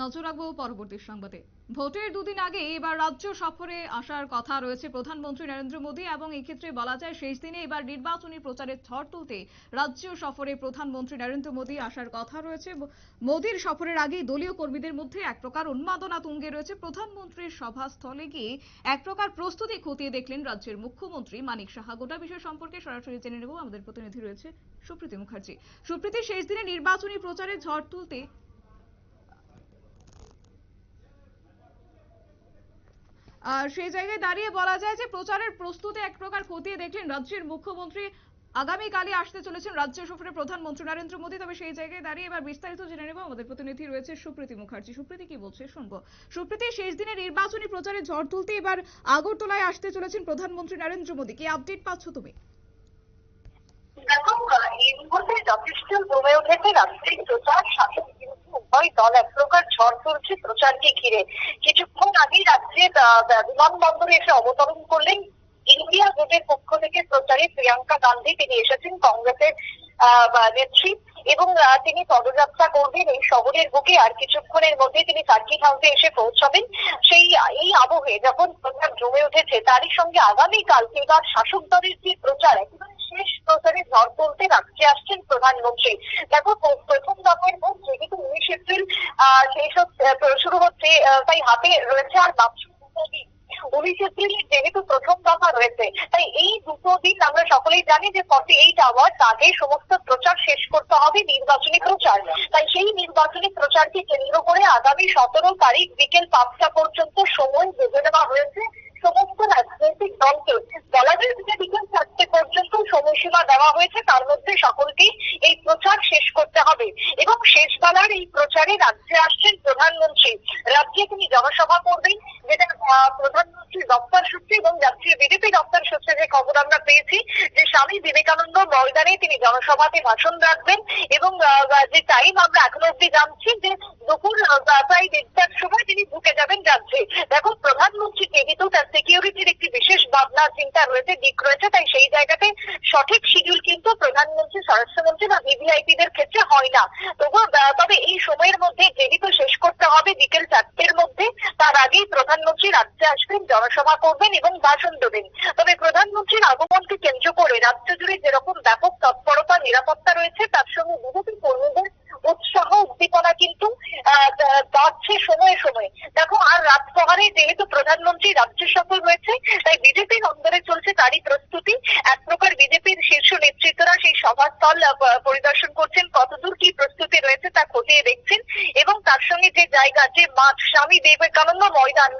নজর রাখব পরবর্তী সংবাদে। ভোটের দুদিন আগে এবার রাজ্য সফরে আসার কথা রয়েছে প্রধানমন্ত্রী নরেন্দ্র মোদী এবং ক্ষেত্রে বলা যায় শেষ দিনে এবার নির্বাচনী প্রচারের ঝড় তুলতে রাজ্য সফরে প্রধানমন্ত্রী নরেন্দ্র মোদী আসার কথা রয়েছে। মোদীর সফরের আগেই দলীয় কর্মীদের মধ্যে এক প্রকার উন্মাদনা তুঙ্গে রয়েছে। প্রধানমন্ত্রীর সভাস্থলে গিয়ে এক প্রকার প্রস্তুতি খতিয়ে দেখলেন রাজ্যের মুখ্যমন্ত্রী মানিক সাহা। গোটা বিষয় সম্পর্কে সরাসরি জেনে নেব। আমাদের প্রতিনিধি রয়েছে সুপ্রীতি মুখার্জি। সুপ্রীতি শেষ দিনে নির্বাচনী প্রচারে ঝড় তুলতে সেই জায়গায় দাঁড়িয়ে বলা যায় যে প্রচারের প্রস্তুতি এক প্রকার খতিয়ে দেখলেন রাজ্যের মুখ্যমন্ত্রী। আগামীকালই আসতে চলেছেন রাজ্য সফরে প্রধানমন্ত্রী নরেন্দ্র মোদী। তবে সেই জায়গায় দাঁড়িয়ে এবার বিস্তারিত জেনে নেব। আমাদের প্রতিনিধি রয়েছে সুপ্রীতি মুখার্জি। সুপ্রীতি, কি বলছে? শুনব। সুপ্রীতি, শেষ দিনে নির্বাচনী প্রচারে ঝড় তুলতে এবার আগরতলায় আসতে চলেছেন প্রধানমন্ত্রী নরেন্দ্র মোদী। কি আপডেট পাচ্ছ তুমি? দেখো এই মুহূর্তে যথেষ্ট জমে উঠেছে রাজনৈতিক প্রচার শাসক উভয় দল এক প্রকার ঝড় তুলছে প্রচারকে ঘিরে। কিছুক্ষণ আগেই রাজ্যে বিমানবন্দরে এসে অবতরণ করলেন ইন্ডিয়া জোটের পক্ষ থেকে প্রচারে প্রিয়াঙ্কা গান্ধী। তিনি এসেছেন কংগ্রেসের নেত্রী এবং তিনি পদযাত্রা করবেন এই শহরের বুকে। আর কিছুক্ষণের মধ্যে তিনি সার্কিট হাউসে এসে পৌঁছাবেন সেই, এই আবহে যখন প্রচার জমে উঠেছে, তারই সঙ্গে আগামীকাল এবার শাসক দলের যে প্রচার, একেবারে শেষ প্রচারে ঝড় তুলতে রাজ্যে আসছেন প্রধানমন্ত্রী। দেখো প্র- প্রথম দফার আহ, সেই সব শুরু হচ্ছে তাই হাতে রয়েছে আর মাত্র উনিশ এপ্রিল যেহেতু প্রথম দফা রয়েছে তাই এই দুটো দিন আমরা সকলেই জানি যে ফর্টি এইট আওয়ার্স আগে সমস্ত প্রচার শেষ করতে হবে নির্বাচনী প্রচার। তাই সেই নির্বাচনী প্রচারকে কেন্দ্র করে আগামী সতেরো তারিখ বিকেল পাঁচটা পর্যন্ত সময় বেঁধে দেওয়া হয়েছে সমস্ত রাজনৈতিক দলকে। বলা যায় যে বিকেল চারটে পর্যন্ত সময়সীমা দেওয়া হয়েছে তার মধ্যে সকলকেই এই প্রচার শেষ করতে হবে। এবং শেষ বেলার এই প্রচারে রাজ্যে আসছেন প্রধানমন্ত্রী। রাজ্যে তিনি জনসভা করবেন, যেটা প্রধানমন্ত্রী দপ্তর সূত্রে এবং রাজ্যের বিজেপি দপ্তর সূত্রে যে খবর আমরা পেয়েছি, যে স্বামী বিবেকানন্দ ময়দানে তিনি জনসভাতে ভাষণ রাখবেন এবং যে টাইম আমরা এখনও অব্দি জানছি যে দুপুর প্রায় ঢুকে যাবেন রাজ্যে দেখো প্রধানমন্ত্রী যেহেতু তার সিকিউরিটির একটি বিশেষ ভাবনা চিন্তা রয়েছে দিক রয়েছে তাই সেই জায়গাতে সঠিক শিডিউল কিন্তু প্রধানমন্ত্রী স্বরাষ্ট্রমন্ত্রী বা ভিভিআইপি দের ক্ষেত্রে হয় না। আহ, তবে এই সময়ের মধ্যে যেহেতু শেষ করতে হবে বিকেল চারটের মধ্যে তার আগেই প্রধানমন্ত্রী রাজ্যে আসবেন জনসভা করবেন এবং ভাষণ দেবেন। তবে প্রধানমন্ত্রীর আগমনকে কেন্দ্র করে রাজ্য জুড়ে যেরকম ব্যাপক তৎপরতা নিরাপত্তা রয়েছে তার সঙ্গে বিজেপি কর্মীদের উৎসাহ, উদ্দীপনা কিন্তু বাড়ছে সময়ে সময়ে। দেখো, আর রাত প্রহারে যেহেতু প্রধানমন্ত্রী রাজ্য সফল হয়েছে তাই বিজেপির অন্দরে চলছে তারই প্রস্তুতি। এক প্রকার বিজেপির শীর্ষ নেতৃত্বরা সেই সভাস্থল পরিদর্শন করছেন, কতদূর কি প্রস্তুতি রয়েছে তা খতিয়ে দেখছেন এবং তার সঙ্গে যে জায়গা, যে মাঠ, স্বামী বিবেকানন্দ ময়দান।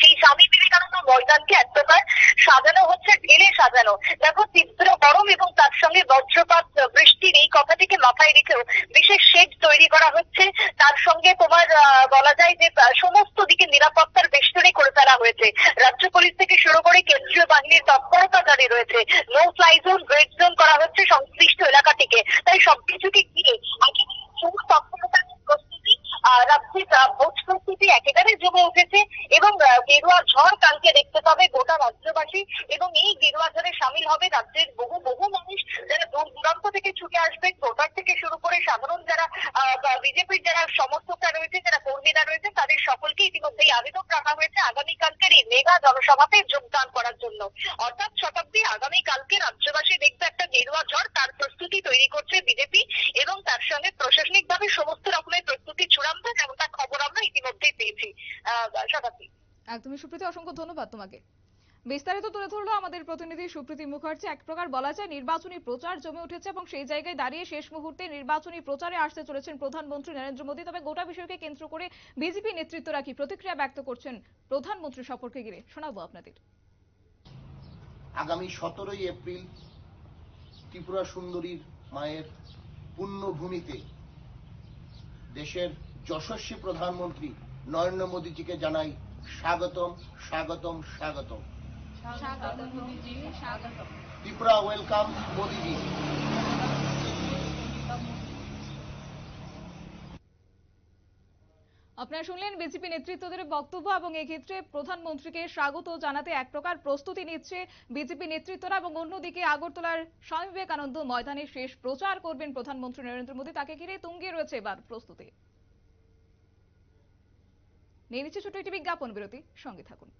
সেই স্বামী বিবেকানন্দ ময়দানকে এক প্রকার সাজানো হচ্ছে, ঢেলে সাজানো। দেখো তীব্র গরম এবং তার সঙ্গে বজ্রপাত বৃষ্টির এই কথাটিকে মাথায় রেখেও বিশেষ শেড তৈরি করা হচ্ছে। তার সঙ্গে তোমার বলা যায় যে সমস্ত দিকে নিরাপত্তার বেষ্টনী করে ফেলা হয়েছে। রাজ্য পুলিশ থেকে শুরু করে কেন্দ্রীয় বাহিনীর তৎপরতা জারি রয়েছে। No fly zone, red zone করা হচ্ছে সংশ্লিষ্ট এলাকাটিকে। তাই সবকিছুকে ঘিরে রাজ্যের ভোট একেবারে জমে উঠেছে এবং গেরুয়া ঝড় কালকে দেখতে পাবে গোটা রাজ্যবাসী এবং এই গেরুয়া ঝড়ে সামিল হবে রাজ্যের বহু বহু মানুষ যারা দূর দূরান্ত থেকে ছুটে আসবে শুরু করে সাধারণ যারা বিজেপির যারা সমর্থকরা রয়েছে যারা কর্মীরা রয়েছে তাদের সকলকে ইতিমধ্যেই আবেদন রাখা হয়েছে আগামীকালকের এই মেগা জনসভাতে যোগদান করার জন্য। অর্থাৎ শতাব্দী আগামীকালকে রাজ্যবাসী দেখবে একটা গেরুয়া ঝড়, তার প্রস্তুতি তৈরি করছে বিজেপি এবং তার সঙ্গে প্রশাসনিকভাবে সমস্ত রকমের প্রস্তুতি চূড়ান্ত যেমনটা খবর আমরা ইতিমধ্যেই পেয়েছি। শতাব্দী। একদমই সুপ্রীতি, অসংখ্য ধন্যবাদ তোমাকে। বিস্তারিত তুলে ধরলো আমাদের প্রতিনিধি সুপ্রীতি মুখার্জি। এক প্রকার বলা যায়, নির্বাচনী প্রচার জমে উঠেছে এবং সেই জায়গায় দাঁড়িয়ে শেষ মুহূর্তে নির্বাচনী প্রচারে আসতে চলেছেন প্রধানমন্ত্রী নরেন্দ্র মোদী। তবে গোটা বিষয়কে কেন্দ্র করে বিজেপি নেতৃত্বরা কি প্রতিক্রিয়া ব্যক্ত করছেন প্রধানমন্ত্রী সফরকে ঘিরে শোনাবো আপনাদের। আগামী সতেরোই এপ্রিল ত্রিপুরা সুন্দরীর মায়ের পুণ্যভূমিতে দেশের যশস্বী প্রধানমন্ত্রী নরেন্দ্র মোদীজিকে জানাই স্বাগতম স্বাগতম স্বাগতম। ত্রিপুরা ওয়েলকাম মোদীজি। আপনারা শুনলেন বিজেপি নেতৃত্বদের বক্তব্য এবং এক্ষেত্রে প্রধানমন্ত্রীকে স্বাগত জানাতে এক প্রকার প্রস্তুতি নিচ্ছে বিজেপি নেতৃত্বরা এবং অন্যদিকে আগরতলার স্বামী বিবেকানন্দ ময়দানে শেষ প্রচার করবেন প্রধানমন্ত্রী নরেন্দ্র মোদী। তাকে ঘিরে তুঙ্গে রয়েছে এবার প্রস্তুতি। নিয়ে নিচ্ছে ছোট একটি বিজ্ঞাপন বিরতি। সঙ্গে থাকুন।